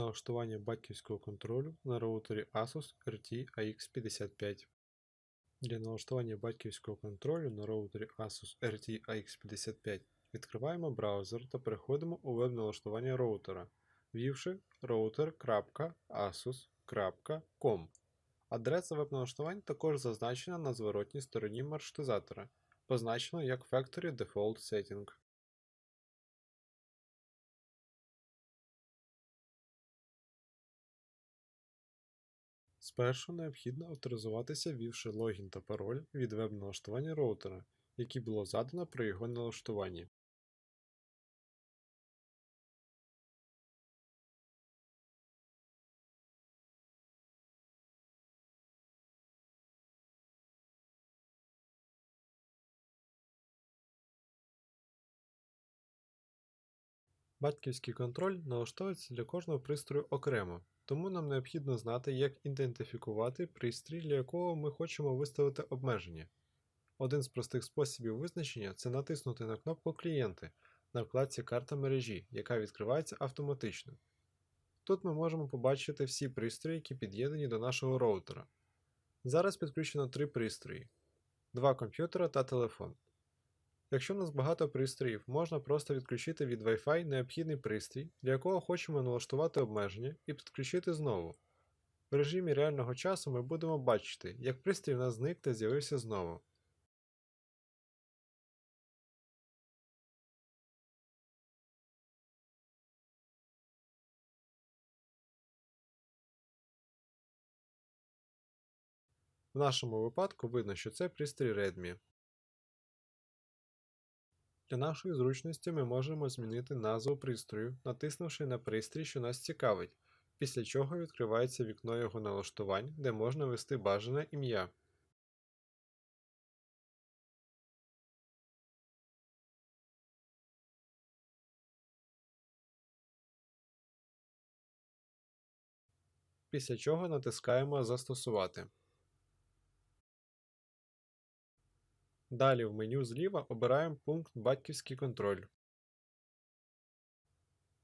Налаштування батьківського контролю на роутері Asus RT AX55. Для налаштування батьківського контролю на роутері Asus RT AX55 відкриваємо браузер та переходимо у веб-налаштування роутера, ввівши router.asus.com. Адреса веб-налаштувань також зазначена на зворотній стороні маршрутизатора, позначено як Factory Default Setting. Спершу необхідно авторизуватися, ввівши логін та пароль від веб-налаштування роутера, який було задано при його налаштуванні. Батьківський контроль налаштовується для кожного пристрою окремо, тому нам необхідно знати, як ідентифікувати пристрій, для якого ми хочемо виставити обмеження. Один з простих способів визначення це натиснути на кнопку Клієнти на вкладці Карта мережі, яка відкривається автоматично. Тут ми можемо побачити всі пристрої, які під'єднані до нашого роутера. Зараз підключено три пристрої: два комп'ютера та телефон. Якщо у нас багато пристроїв, можна просто відключити від Wi-Fi необхідний пристрій, для якого хочемо налаштувати обмеження, і підключити знову. В режимі реального часу ми будемо бачити, як пристрій в нас зник та з'явився знову. В нашому випадку видно, що це пристрій Redmi. Для нашої зручності ми можемо змінити назву пристрою, натиснувши на пристрій, що нас цікавить, після чого відкривається вікно його налаштувань, де можна ввести бажане ім'я. Після чого натискаємо Застосувати. Далі в меню зліва обираємо пункт Батьківський контроль.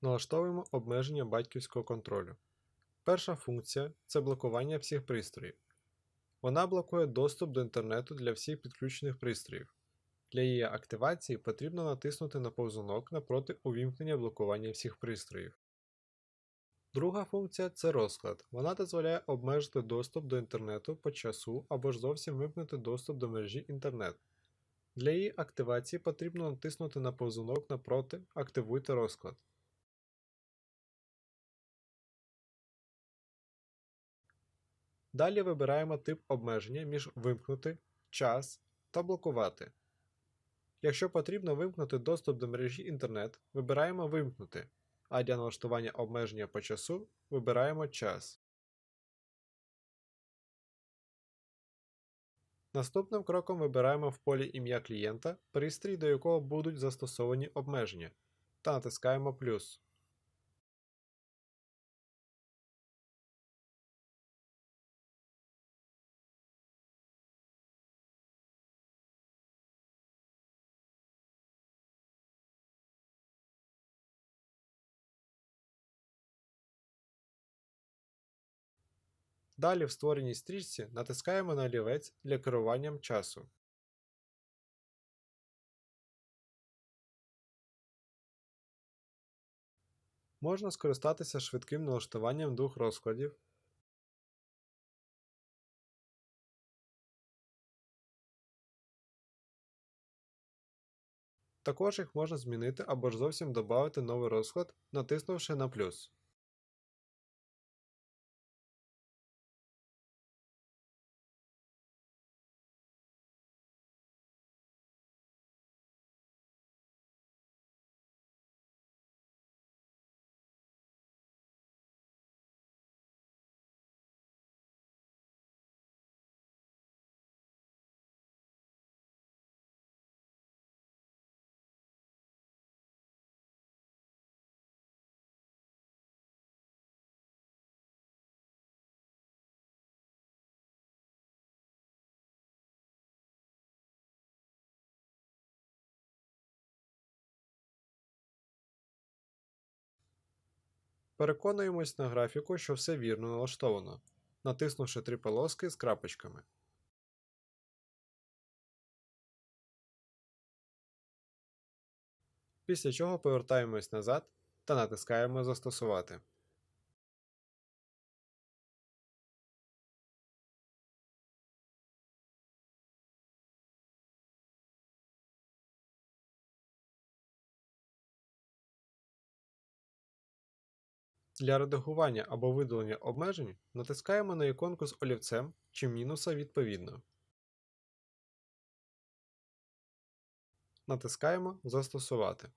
Налаштовуємо обмеження батьківського контролю. Перша функція це блокування всіх пристроїв. Вона блокує доступ до інтернету для всіх підключених пристроїв. Для її активації потрібно натиснути на повзунок напроти увімкнення блокування всіх пристроїв. Друга функція це розклад. Вона дозволяє обмежити доступ до інтернету по часу або ж зовсім вимкнути доступ до мережі інтернет. Для її активації потрібно натиснути на повзунок напроти Активуйте розклад. Далі вибираємо тип обмеження між Вимкнути, Час та Блокувати. Якщо потрібно вимкнути доступ до мережі інтернет, вибираємо Вимкнути, а для налаштування обмеження по часу вибираємо Час. Наступним кроком вибираємо в полі ім'я клієнта пристрій, до якого будуть застосовані обмеження, та натискаємо плюс. Далі в створеній стрічці натискаємо на олівець для керуванням часу. Можна скористатися швидким налаштуванням двох розкладів. Також їх можна змінити або ж зовсім додати новий розклад, натиснувши на плюс. Переконуємось на графіку, що все вірно налаштовано, натиснувши три полоски з крапочками. Після чого повертаємось назад та натискаємо Застосувати. Для редагування або видалення обмежень натискаємо на іконку з олівцем чи мінуса відповідно. Натискаємо Застосувати.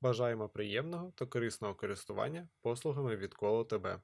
Бажаємо приємного та корисного користування послугами від Коло ТБ.